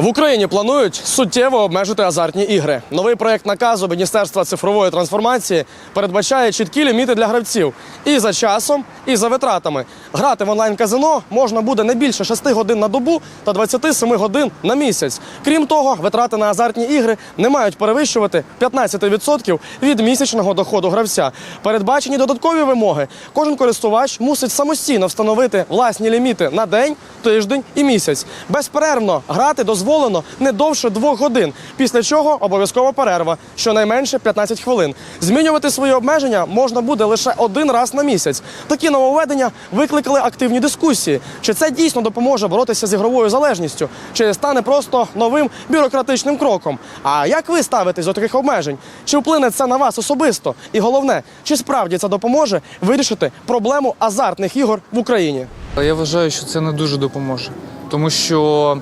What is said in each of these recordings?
В Україні планують суттєво обмежити азартні ігри. Новий проект наказу Міністерства цифрової трансформації передбачає чіткі ліміти для гравців і за часом, і за витратами. Грати в онлайн-казино можна буде не більше 6 годин на добу та 27 годин на місяць. Крім того, витрати на азартні ігри не мають перевищувати 15% від місячного доходу гравця. Передбачені додаткові вимоги. Кожен користувач мусить самостійно встановити власні ліміти на день, тиждень і місяць. Безперервно грати дозволено не довше двох годин, після чого обов'язкова перерва, щонайменше 15 хвилин. Змінювати свої обмеження можна буде лише один раз на місяць. Такі нововведення викликали активні дискусії. Чи це дійсно допоможе боротися з ігровою залежністю, чи стане просто новим бюрократичним кроком? А як ви ставитесь до таких обмежень? Чи вплине це на вас особисто? І головне, чи справді це допоможе вирішити проблему азартних ігор в Україні? Я вважаю, що це не дуже допоможе. Тому що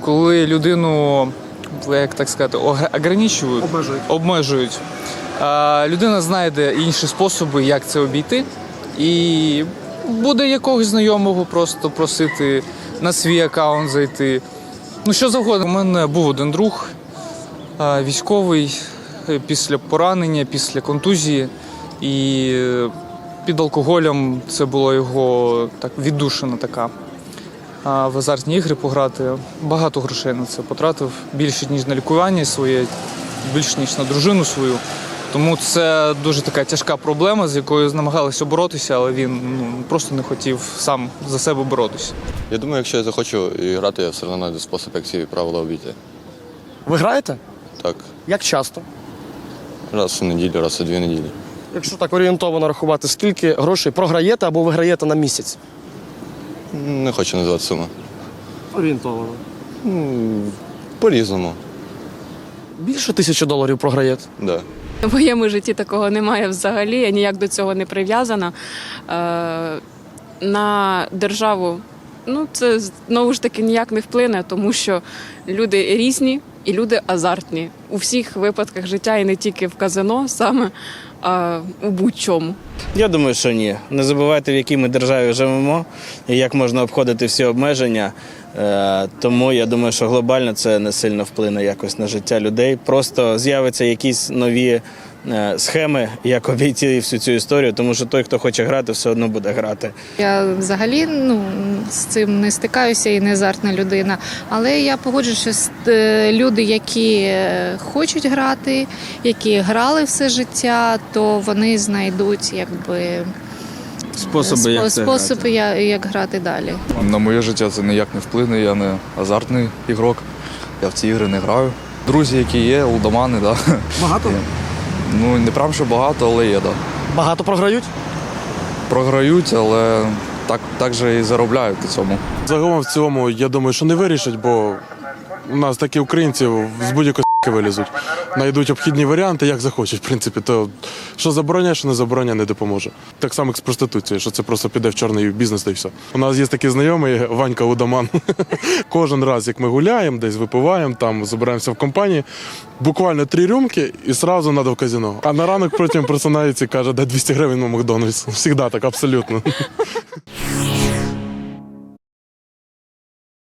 коли людину, як так сказати, ограничують, Обмежують. обмежують, людина знайде інші способи, як це обійти, і буде якогось знайомого просто просити на свій аккаунт зайти. Ну, що завгодно. У мене був один друг військовий після поранення, після контузії. І під алкоголем це було його так віддушина така. А в азартні ігри пограти багато грошей на це потратив. Більше ніж на лікування своє, більше ніж на дружину свою. Тому це дуже така тяжка проблема, з якою намагалися боротися, але він ну, просто не хотів сам за себе боротися. Я думаю, якщо я захочу і грати, я все одно знайду спосіб, як ці правила обійти. Ви граєте? Так, Як часто? раз у неділю, раз у дві неділі. Якщо так орієнтовано рахувати, скільки грошей програєте або виграєте на місяць? Не хочу назвати суму. Орієнтовано. По-різному. Більше тисячі доларів програєте? Да. В моєму житті такого немає взагалі, я ніяк до цього не прив'язана. Е, на державу ну, це знову ж таки ніяк не вплине, тому що люди різні і люди азартні у всіх випадках життя і не тільки в казино, саме а у будь-чому. Я думаю, що ні. Не забувайте, в якій ми державі живемо і як можна обходити всі обмеження. Е, Тому я думаю, що глобально це не сильно вплине якось на життя людей. Просто з'являться якісь нові схеми, як обійти всю цю історію, тому що той, хто хоче грати, все одно буде грати. Я взагалі ну, з цим не стикаюся і не азартна людина. Але я погоджуюся, що е, люди, які е, хочуть грати, які грали все життя, то вони знайдуть якби Способи, як це способи, я- як грати далі. На моє життя це ніяк не вплине, я не азартний ігрок, я в ці ігри не граю. Друзі, які є, лудомани, да. Багато? Ну не прям що багато, але є, да. Багато програють? Програють, але так, так же і заробляють на цьому. Загалом в цілому, я думаю, що не вирішать, бо у нас такі українці з будь-якої с**ки вилізуть. Найдуть обхідні варіанти, як захочуть, в принципі. То що забороняє, що не забороняє, не допоможе. Так само, як з проституцією, що це просто піде в чорний бізнес та й все. У нас є такий знайомий Ванька Лудоман. Кожен раз, як ми гуляємо, десь випиваємо, там збираємося в компанії, буквально три рюмки і одразу треба в казино. А на ранок потім просинається і каже, де 200 гривень на Макдональдс. Всігда так, абсолютно.